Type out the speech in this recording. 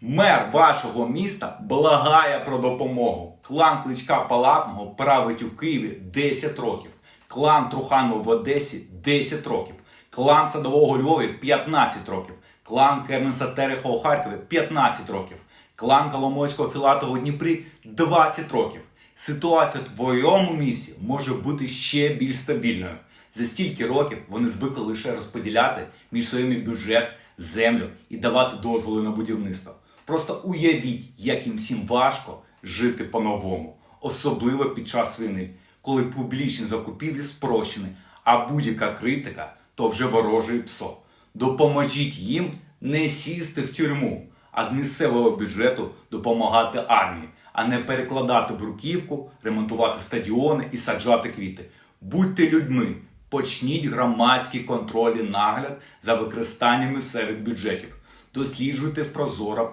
Мер вашого міста благає про допомогу. Клан Кличка Палатного править у Києві 10 років. Клан Труханова в Одесі 10 років. Клан Садового Львові 15 років. Клан Кернеса Тереха у Харкові 15 років. Клан Коломойського Філатова Дніпрі 20 років. Ситуація в твоєму місті може бути ще більш стабільною. За стільки років вони звикли лише розподіляти між своїми бюджет, землю і давати дозволи на будівництво. Просто уявіть, як їм всім важко жити по-новому, особливо під час війни, коли публічні закупівлі спрощені, а будь-яка критика то вже ворожий псо. Допоможіть їм не сісти в тюрму, а з місцевого бюджету допомагати армії, а не перекладати бруківку, ремонтувати стадіони і саджати квіти. Будьте людьми, почніть громадський контроль нагляд за використанням місцевих бюджетів. Досліджуйте в Прозоро